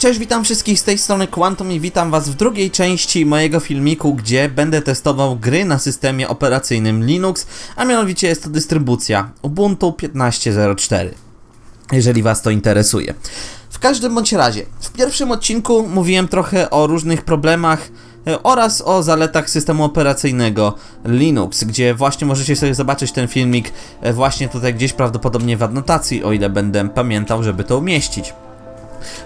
Cześć, witam wszystkich z tej strony Quantum i witam was w drugiej części mojego filmiku, gdzie będę testował gry na systemie operacyjnym Linux, a mianowicie jest to dystrybucja Ubuntu 15.04, jeżeli was to interesuje. W każdym bądź razie, w pierwszym odcinku mówiłem trochę o różnych problemach e, oraz o zaletach systemu operacyjnego Linux, gdzie właśnie możecie sobie zobaczyć ten filmik e, właśnie tutaj gdzieś prawdopodobnie w adnotacji, o ile będę pamiętał, żeby to umieścić.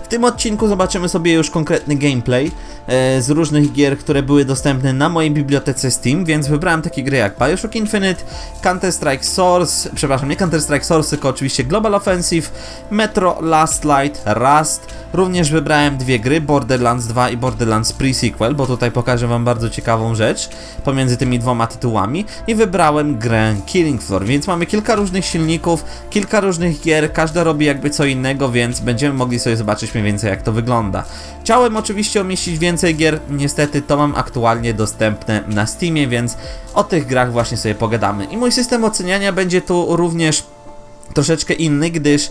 W tym odcinku zobaczymy sobie już konkretny gameplay e, z różnych gier, które były dostępne na mojej bibliotece Steam, więc wybrałem takie gry jak Bioshock Infinite, Counter-Strike Source, przepraszam, nie Counter-Strike Source, tylko oczywiście Global Offensive, Metro Last Light, Rust. Również wybrałem dwie gry, Borderlands 2 i Borderlands Pre-Sequel, bo tutaj pokażę wam bardzo ciekawą rzecz pomiędzy tymi dwoma tytułami i wybrałem grę Killing Floor, więc mamy kilka różnych silników, kilka różnych gier, każda robi jakby co innego, więc będziemy mogli sobie mniej więcej jak to wygląda. Chciałem oczywiście umieścić więcej gier, niestety to mam aktualnie dostępne na Steamie, więc o tych grach właśnie sobie pogadamy. I mój system oceniania będzie tu również troszeczkę inny, gdyż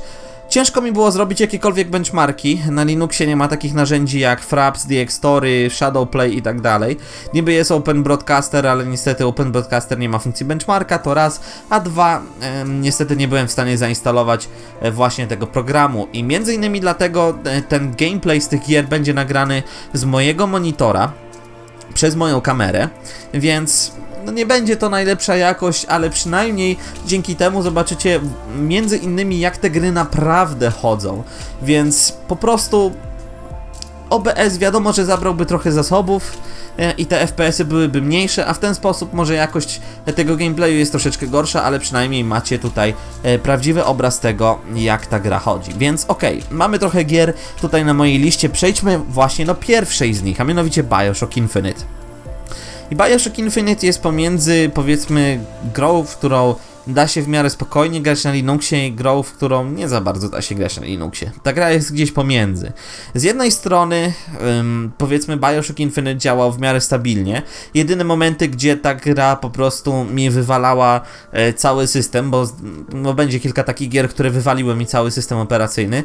Ciężko mi było zrobić jakiekolwiek benchmarki. Na Linuxie nie ma takich narzędzi jak Fraps, DxTory, Shadowplay i tak dalej. Niby jest Open Broadcaster, ale niestety Open Broadcaster nie ma funkcji benchmarka, to raz. A dwa, e, niestety nie byłem w stanie zainstalować e, właśnie tego programu. I między innymi dlatego e, ten gameplay z tych gier będzie nagrany z mojego monitora przez moją kamerę, więc no nie będzie to najlepsza jakość, ale przynajmniej dzięki temu zobaczycie między innymi jak te gry naprawdę chodzą. Więc po prostu OBS wiadomo, że zabrałby trochę zasobów e, i te FPS-y byłyby mniejsze, a w ten sposób może jakość tego gameplayu jest troszeczkę gorsza, ale przynajmniej macie tutaj e, prawdziwy obraz tego, jak ta gra chodzi. Więc okej, okay, mamy trochę gier tutaj na mojej liście, przejdźmy właśnie do pierwszej z nich, a mianowicie Bioshock Infinite. I Bioshock Infinite jest pomiędzy, powiedzmy, grą, w którą da się w miarę spokojnie grać na Linuxie i grą, w którą nie za bardzo da się grać na Linuxie. Ta gra jest gdzieś pomiędzy. Z jednej strony, ym, powiedzmy, Bioshock Infinite działał w miarę stabilnie. Jedyne momenty, gdzie ta gra po prostu mi wywalała e, cały system, bo no, będzie kilka takich gier, które wywaliły mi cały system operacyjny.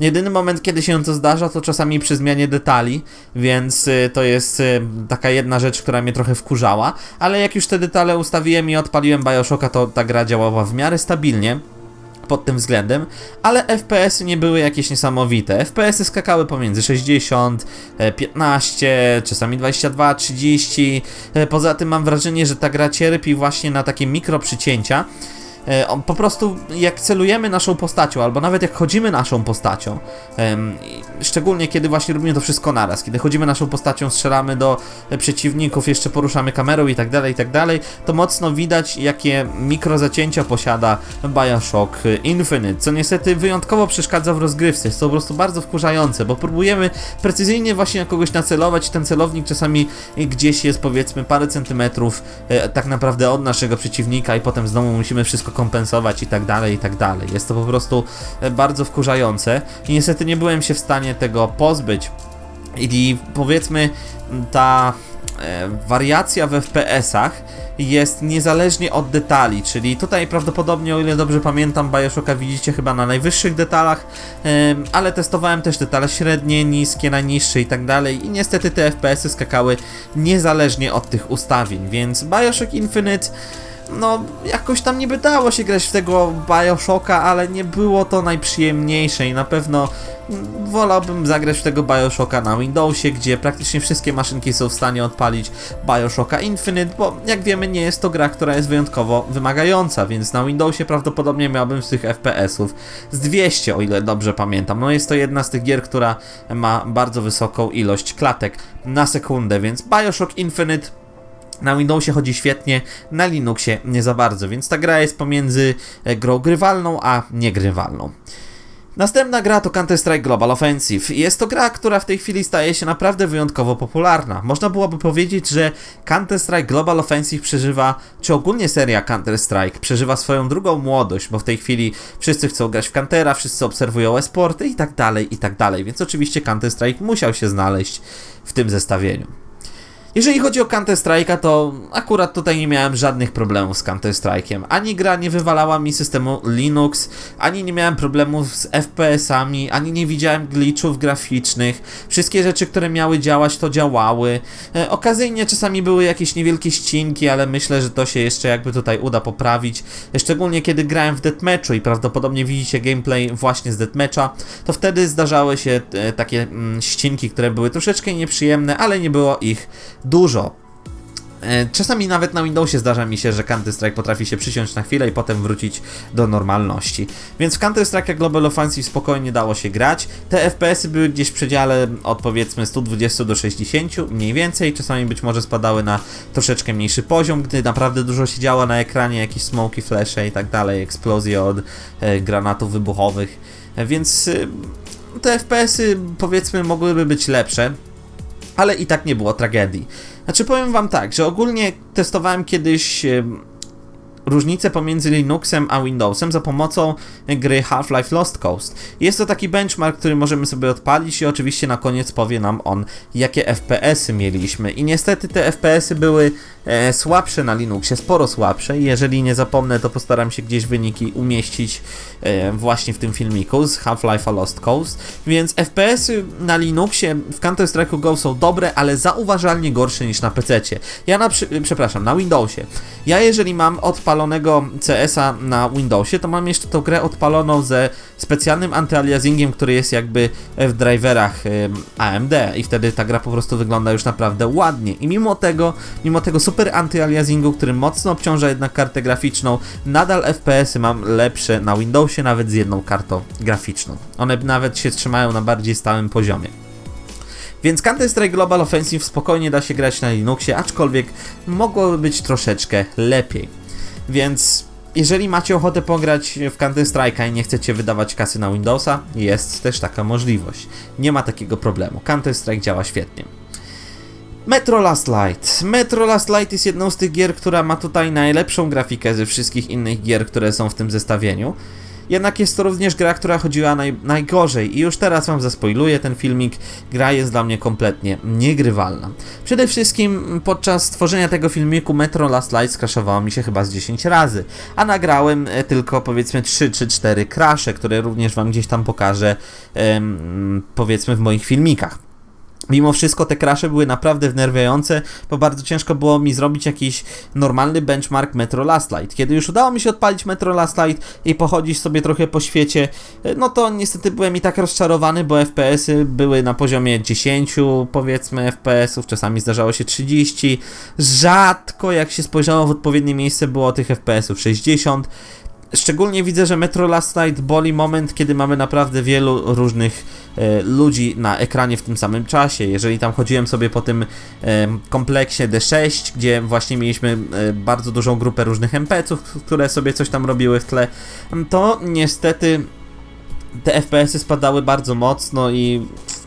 Jedyny moment, kiedy się to zdarza, to czasami przy zmianie detali, więc y, to jest y, taka jedna rzecz, która mnie trochę wkurzała, ale jak już te detale ustawiłem i odpaliłem Bioshocka, to ta gra gra działała w miarę stabilnie pod tym względem, ale FPS-y nie były jakieś niesamowite. FPS-y skakały pomiędzy 60, 15, e, czasami 22, 30. E, poza tym mam wrażenie, że ta gra cierpi właśnie na takie mikro przycięcia, E, po prostu jak celujemy naszą postacią, albo nawet jak chodzimy naszą postacią, szczególnie kiedy właśnie robimy to wszystko naraz, kiedy chodzimy naszą postacią, strzelamy do przeciwników, jeszcze poruszamy kamerą i tak dalej, i tak dalej, to mocno widać jakie mikrozacięcia posiada Bioshock Infinite, co niestety wyjątkowo przeszkadza w rozgrywce, jest to po prostu bardzo wkurzające, bo próbujemy precyzyjnie właśnie na kogoś nacelować. Ten celownik czasami gdzieś jest powiedzmy parę centymetrów e, tak naprawdę od naszego przeciwnika i potem znowu musimy wszystko kompensować i tak dalej, i tak dalej. Jest to po prostu e, bardzo wkurzające i niestety nie byłem się w stanie tego pozbyć. I powiedzmy ta e, wariacja w FPS-ach jest niezależnie od detali, czyli tutaj prawdopodobnie, o ile dobrze pamiętam, Bioshocka widzicie chyba na najwyższych detalach, ale testowałem też detale średnie, niskie, najniższe i tak dalej i niestety te FPS-y skakały niezależnie od tych ustawień, więc Bioshock Infinite no jakoś tam niby dało się grać w tego Bioshocka, ale nie było to najprzyjemniejsze i na pewno wolałbym zagrać w tego Bioshocka na Windowsie, gdzie praktycznie wszystkie maszynki są w stanie odpalić Bioshocka Infinite, bo jak wiemy nie jest to gra, która jest wyjątkowo wymagająca, więc na Windowsie prawdopodobnie miałbym z tych FPS-ów z 200, o ile dobrze pamiętam. No jest to jedna z tych gier, która ma bardzo wysoką ilość klatek na sekundę, więc Bioshock Infinite na Windowsie chodzi świetnie, na Linuxie nie za bardzo, więc ta gra jest pomiędzy e, grą grywalną a niegrywalną. Następna gra to Counter-Strike Global Offensive. Jest to gra, która w tej chwili staje się naprawdę wyjątkowo popularna. Można byłoby powiedzieć, że Counter-Strike Global Offensive przeżywa, czy ogólnie seria Counter-Strike przeżywa swoją drugą młodość, bo w tej chwili wszyscy chcą grać w Countera, wszyscy obserwują e-sporty i tak dalej, i tak dalej. Więc oczywiście Counter-Strike musiał się znaleźć w tym zestawieniu. Jeżeli chodzi o Counter Strike'a, to akurat tutaj nie miałem żadnych problemów z Counter Strike'iem. Ani gra nie wywalała mi systemu Linux, ani nie miałem problemów z FPS-ami, ani nie widziałem glitchów graficznych. Wszystkie rzeczy, które miały działać, to działały. E, okazyjnie czasami były jakieś niewielkie ścinki, ale myślę, że to się jeszcze jakby tutaj uda poprawić. Szczególnie kiedy grałem w Deathmatchu i prawdopodobnie widzicie gameplay właśnie z Deathmatcha, to wtedy zdarzały się e, takie mm, ścinki, które były troszeczkę nieprzyjemne, ale nie było ich dużo. E, Czasami nawet na Windowsie zdarza mi się, że Counter-Strike potrafi się przysiąść na chwilę i potem wrócić do normalności. Więc w Counter-Strike Global Offensive spokojnie dało się grać. Te FPS-y były gdzieś w przedziale od powiedzmy 120 do 60 mniej więcej. Czasami być może spadały na troszeczkę mniejszy poziom, gdy naprawdę dużo się działo na ekranie, jakieś smoki, flesze i tak dalej, eksplozje od e, granatów wybuchowych. E, Więc e, te FPS-y powiedzmy mogłyby być lepsze ale i tak nie było tragedii. Znaczy powiem wam tak, że ogólnie testowałem kiedyś em, różnicę pomiędzy Linuxem a Windowsem za pomocą gry Half-Life Lost Coast. Jest to taki benchmark, który możemy sobie odpalić i oczywiście na koniec powie nam on, jakie FPS-y mieliśmy. I niestety te FPS-y były e, słabsze na Linuxie, sporo słabsze. Jeżeli nie zapomnę, to postaram się gdzieś wyniki umieścić e, właśnie w tym filmiku z Half-Life Lost Coast. Więc FPS-y na Linuxie w Counter-Strike Go są dobre, ale zauważalnie gorsze niż na PC. Ja na przy, przepraszam, na Windowsie. Ja jeżeli mam odpalonego CS-a na Windowsie, to mam jeszcze tą grę odpaloną ze specjalnym antyaliasingiem, który jest jakby w driverach AMD i wtedy ta gra po prostu wygląda już naprawdę ładnie. I mimo tego, mimo tego super antyaliasingu, który mocno obciąża jednak kartę graficzną, nadal FPS-y mam lepsze na Windowsie nawet z jedną kartą graficzną. One nawet się trzymają na bardziej stałym poziomie. Więc Counter-Strike Global Offensive spokojnie da się grać na Linuxie, aczkolwiek mogłoby być troszeczkę lepiej. Więc jeżeli macie ochotę pograć w Counter-Strike'a i nie chcecie wydawać kasy na Windowsa, jest też taka możliwość. Nie ma takiego problemu. Counter-Strike działa świetnie. Metro Last Light. Metro Last Light jest jedną z tych gier, która ma tutaj najlepszą grafikę ze wszystkich innych gier, które są w tym zestawieniu. Jednak jest to również gra, która chodziła naj, najgorzej i już teraz wam zaspoiluję ten filmik. Gra jest dla mnie kompletnie niegrywalna. Przede wszystkim podczas tworzenia tego filmiku Metro Last Light skraszowało mi się chyba z 10 razy, a nagrałem e, tylko powiedzmy 3 czy 4 krasze, które również wam gdzieś tam pokażę em, powiedzmy w moich filmikach. Mimo wszystko te krasze były naprawdę wnerwiające, bo bardzo ciężko było mi zrobić jakiś normalny benchmark Metro Last Light. Kiedy już udało mi się odpalić Metro Last Light i pochodzić sobie trochę po świecie, no to niestety byłem i tak rozczarowany, bo FPS-y były na poziomie 10 powiedzmy FPS-ów, czasami zdarzało się 30. Rzadko jak się spojrzało w odpowiednie miejsce było tych FPS-ów 60. Szczególnie widzę, że Metro Last Night boli moment, kiedy mamy naprawdę wielu różnych e, ludzi na ekranie w tym samym czasie. Jeżeli tam chodziłem sobie po tym e, kompleksie D6, gdzie właśnie mieliśmy e, bardzo dużą grupę różnych NPC-ów, które sobie coś tam robiły w tle, to niestety te FPS-y spadały bardzo mocno i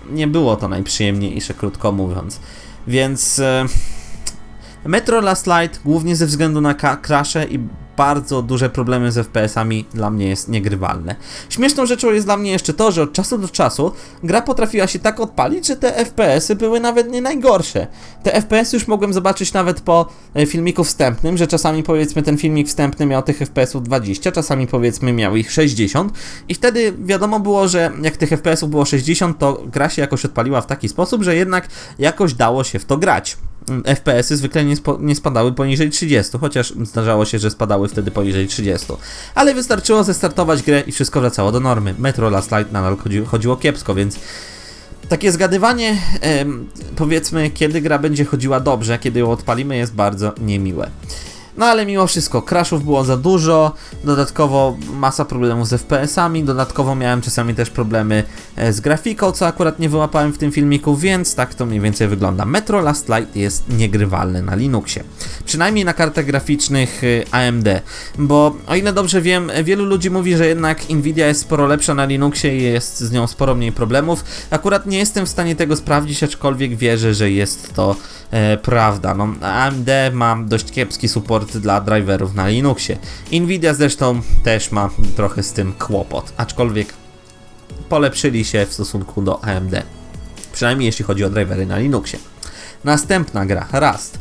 nie było to najprzyjemniejsze, krótko mówiąc. Więc e, Metro Last Light głównie ze względu na crashe i bardzo duże problemy z FPS-ami dla mnie jest niegrywalne. Śmieszną rzeczą jest dla mnie jeszcze to, że od czasu do czasu gra potrafiła się tak odpalić, że te FPS-y były nawet nie najgorsze. Te FPS-y już mogłem zobaczyć nawet po e, filmiku wstępnym, że czasami powiedzmy ten filmik wstępny miał tych FPS-ów 20, czasami powiedzmy miał ich 60 i wtedy wiadomo było, że jak tych FPS-ów było 60, to gra się jakoś odpaliła w taki sposób, że jednak jakoś dało się w to grać. FPS-y zwykle nie, spo, nie spadały poniżej 30, chociaż zdarzało się, że spadały wtedy poniżej 30. Ale wystarczyło zestartować grę i wszystko wracało do normy. Metro Last Light nadal chodzi, chodziło kiepsko, więc takie zgadywanie, powiedzmy, kiedy gra będzie chodziła dobrze, kiedy ją odpalimy, jest bardzo niemiłe. No ale mimo wszystko, crashów było za dużo, dodatkowo masa problemów z FPS-ami, dodatkowo miałem czasami też problemy e, z grafiką, co akurat nie wyłapałem w tym filmiku, więc tak to mniej więcej wygląda. Metro Last Light jest niegrywalny na Linuxie. Przynajmniej na kartach graficznych y, AMD, bo o ile dobrze wiem, wielu ludzi mówi, że jednak Nvidia jest sporo lepsza na Linuxie i jest z nią sporo mniej problemów. Akurat nie jestem w stanie tego sprawdzić, aczkolwiek wierzę, że jest to e, prawda. No, AMD ma dość kiepski support dla driverów na Linuxie. Nvidia zresztą też ma trochę z tym kłopot, aczkolwiek polepszyli się w stosunku do AMD. Przynajmniej jeśli chodzi o drivery na Linuxie. Następna gra, Rust.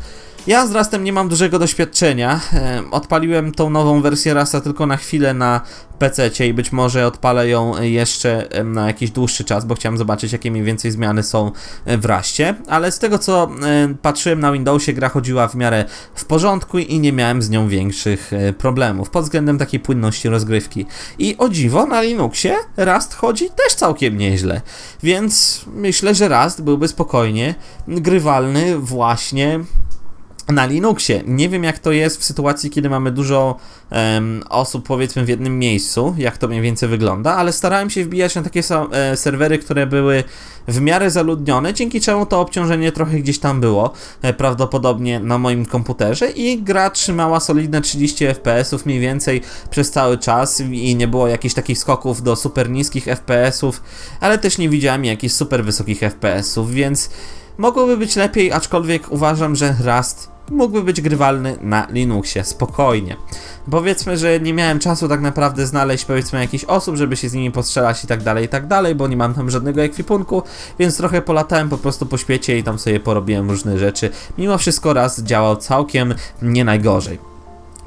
Ja z Rustem nie mam dużego doświadczenia. E, Odpaliłem tą nową wersję Rusta tylko na chwilę na PC i być może odpalę ją jeszcze na jakiś dłuższy czas, bo chciałem zobaczyć jakie mniej więcej zmiany są e, w Rustie. Ale z tego co e, patrzyłem na Windowsie, gra chodziła w miarę w porządku i nie miałem z nią większych problemów pod względem takiej płynności rozgrywki. I o dziwo na Linuxie Rust chodzi też całkiem nieźle. Więc myślę, że Rust byłby spokojnie grywalny właśnie na Linuxie. Nie wiem, jak to jest w sytuacji, kiedy mamy dużo em, osób, powiedzmy, w jednym miejscu, jak to mniej więcej wygląda, ale starałem się wbijać na takie e, serwery, które były w miarę zaludnione, dzięki czemu to obciążenie trochę gdzieś tam było, e, prawdopodobnie na moim komputerze i gra trzymała solidne 30 FPS-ów mniej więcej przez cały czas i nie było jakichś takich skoków do super niskich FPS-ów, ale też nie widziałem jakichś super wysokich FPS-ów, więc mogłoby być lepiej, aczkolwiek uważam, że Rust mógłby być grywalny na Linuxie, spokojnie. Powiedzmy, że nie miałem czasu tak naprawdę znaleźć powiedzmy jakichś osób, żeby się z nimi postrzelać i tak dalej, i tak dalej, bo nie mam tam żadnego ekwipunku, więc trochę polatałem po prostu po świecie i tam sobie porobiłem różne rzeczy. Mimo wszystko raz działał całkiem nie najgorzej.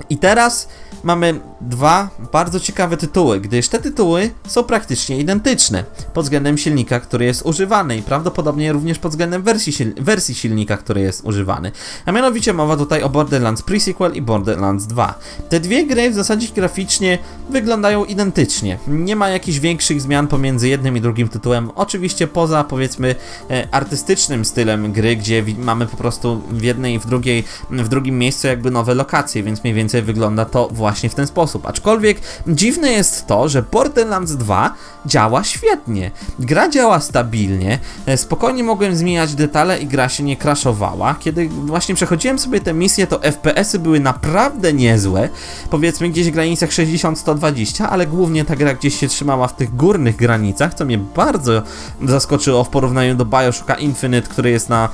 I teraz mamy dwa bardzo ciekawe tytuły, gdyż te tytuły są praktycznie identyczne pod względem silnika, który jest używany i prawdopodobnie również pod względem wersji, sil- wersji silnika, który jest używany. A mianowicie mowa tutaj o Borderlands Pre-Sequel i Borderlands 2. Te dwie gry w zasadzie graficznie wyglądają identycznie. Nie ma jakichś większych zmian pomiędzy jednym i drugim tytułem, oczywiście poza powiedzmy e, artystycznym stylem gry, gdzie mamy po prostu w jednej i w drugiej, w drugim miejscu jakby nowe lokacje, więc mniej więcej wygląda to właśnie w ten sposób. Aczkolwiek dziwne jest to, że Borderlands 2 działa świetnie. Gra działa stabilnie, e, spokojnie mogłem zmieniać detale i gra się nie crashowała. Kiedy właśnie przechodziłem sobie te misje, to FPS-y były naprawdę niezłe, powiedzmy gdzieś w granicach 60-120, ale głównie ta gra gdzieś się trzymała w tych górnych granicach, co mnie bardzo zaskoczyło w porównaniu do Bioshocka Infinite, który jest na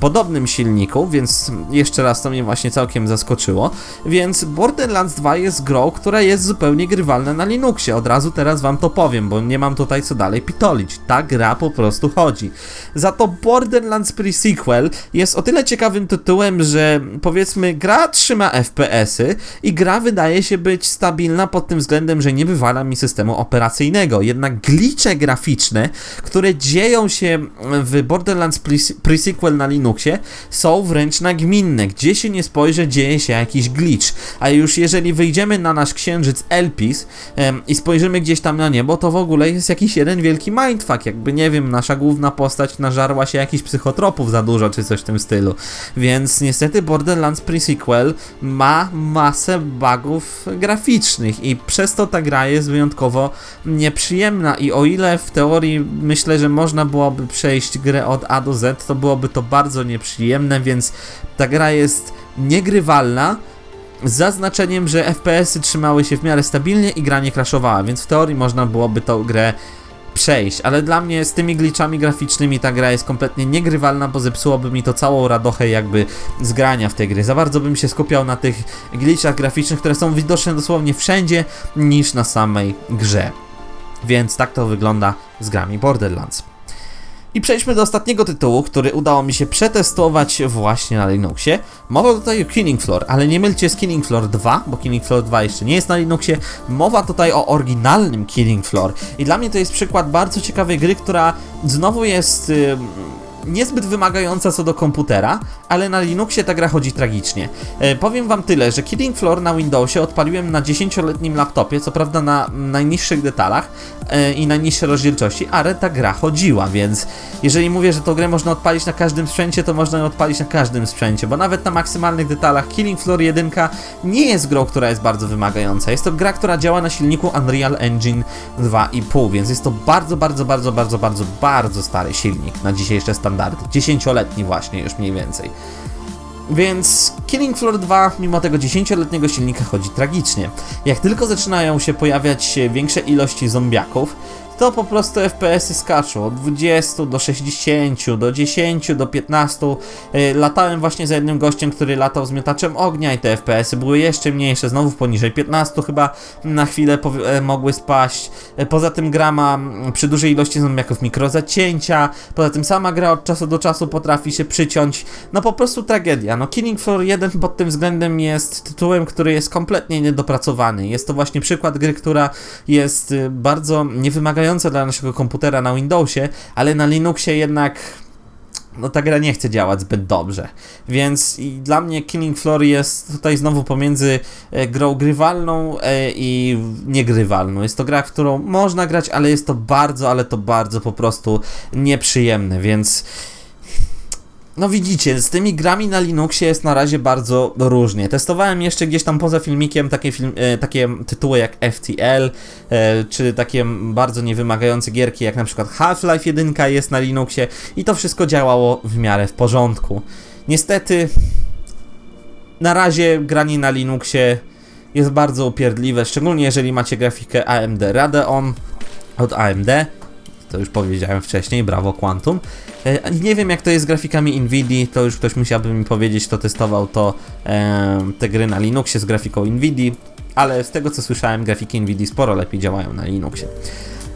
podobnym silniku, więc jeszcze raz to mnie właśnie całkiem zaskoczyło. Więc Borderlands 2 jest grą, która jest zupełnie grywalna na Linuxie. Od razu teraz wam to powiem, bo nie mam tutaj co dalej pitolić. Ta gra po prostu chodzi. Za to Borderlands Pre-Sequel jest o tyle ciekawym tytułem, że powiedzmy gra trzyma FPS-y i gra wydaje się być stabilna pod tym względem, że nie wywala mi systemu operacyjnego. Jednak glicze graficzne, które dzieją się w Borderlands Pre- Pre-Sequel na Linuxie są wręcz nagminne. Gdzie się nie spojrzę, dzieje się jakiś glitch. A już jeżeli wyjdziemy na nasz księżyc Elpis em, i spojrzymy gdzieś tam na niebo, to w ogóle jest jakiś jeden wielki mindfuck. Jakby nie wiem, nasza główna postać nażarła się jakichś psychotropów za dużo, czy coś w tym stylu. Więc niestety Borderlands Pre-Sequel ma masę bugów graficznych i przez to ta gra jest wyjątkowo nieprzyjemna i o ile w teorii myślę, że można byłoby przejść grę od A do Z, to byłoby to bardzo nieprzyjemne, więc ta gra jest niegrywalna, z zaznaczeniem, że FPS-y trzymały się w miarę stabilnie i gra nie crashowała, więc w teorii można byłoby tą grę przejść, ale dla mnie z tymi glitchami graficznymi ta gra jest kompletnie niegrywalna, bo zepsułoby mi to całą radochę jakby z grania w tej gry. Za bardzo bym się skupiał na tych glitchach graficznych, które są widoczne dosłownie wszędzie, niż na samej grze. Więc tak to wygląda z grami Borderlands. I przejdźmy do ostatniego tytułu, który udało mi się przetestować właśnie na Linuxie. Mowa tutaj o Killing Floor, ale nie mylcie z Killing Floor 2, bo Killing Floor 2 jeszcze nie jest na Linuxie. Mowa tutaj o oryginalnym Killing Floor. I dla mnie to jest przykład bardzo ciekawej gry, która znowu jest... ym, niezbyt wymagająca co do komputera, ale na Linuxie ta gra chodzi tragicznie. E, powiem wam tyle, że Killing Floor na Windowsie odpaliłem na 10-letnim laptopie, co prawda na najniższych detalach e, i najniższej rozdzielczości, ale ta gra chodziła, więc jeżeli mówię, że tą grę można odpalić na każdym sprzęcie, to można ją odpalić na każdym sprzęcie, bo nawet na maksymalnych detalach Killing Floor 1 nie jest grą, która jest bardzo wymagająca. Jest to gra, która działa na silniku Unreal Engine 2,5, więc jest to bardzo, bardzo, bardzo, bardzo, bardzo, bardzo stary silnik na dzisiejsze standardy. 10-letni właśnie już mniej więcej. Więc Killing Floor 2, mimo tego 10-letniego silnika, chodzi tragicznie. Jak tylko zaczynają się pojawiać większe ilości zombiaków, to po prostu FPS-y skaczą od 20 do 60, do 10, do 15. Y, Latałem właśnie za jednym gościem, który latał z miotaczem ognia i te FPS-y były jeszcze mniejsze, znowu poniżej 15 chyba na chwilę e, mogły spaść. E, Poza tym gra ma mm, przy dużej ilości zombiaków mikrozacięcia, poza tym sama gra od czasu do czasu potrafi się przyciąć. No po prostu tragedia. No Killing Floor 1 pod tym względem jest tytułem, który jest kompletnie niedopracowany. Jest to właśnie przykład gry, która jest y, bardzo niewymagająca dla naszego komputera na Windowsie, ale na Linuxie jednak no ta gra nie chce działać zbyt dobrze. Więc i dla mnie Killing Floor jest tutaj znowu pomiędzy e, grą grywalną e, i niegrywalną. Jest to gra, w którą można grać, ale jest to bardzo, ale to bardzo po prostu nieprzyjemne, więc no widzicie, z tymi grami na Linuxie jest na razie bardzo różnie. Testowałem jeszcze gdzieś tam poza filmikiem takie, film, e, takie tytuły jak FTL, e, czy takie bardzo niewymagające gierki jak na przykład Half-Life 1 jest na Linuxie i to wszystko działało w miarę w porządku. Niestety, na razie granie na Linuxie jest bardzo upierdliwe, szczególnie jeżeli macie grafikę AMD Radeon od AMD. To już powiedziałem wcześniej, brawo Quantum. E, Nie wiem jak to jest z grafikami Nvidia, to już ktoś musiałby mi powiedzieć, kto testował to te gry na Linuxie z grafiką Nvidia, ale z tego co słyszałem, grafiki Nvidia sporo lepiej działają na Linuxie.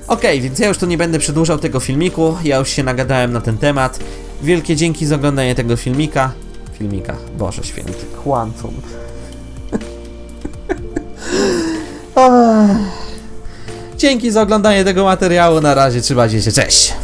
Okej, więc ja już tu nie będę przedłużał tego filmiku, ja już się nagadałem na ten temat. Wielkie dzięki za oglądanie tego filmika. Filmika, Boże święty, Quantum. Dzięki za oglądanie tego materiału, na razie trzymajcie się, cześć!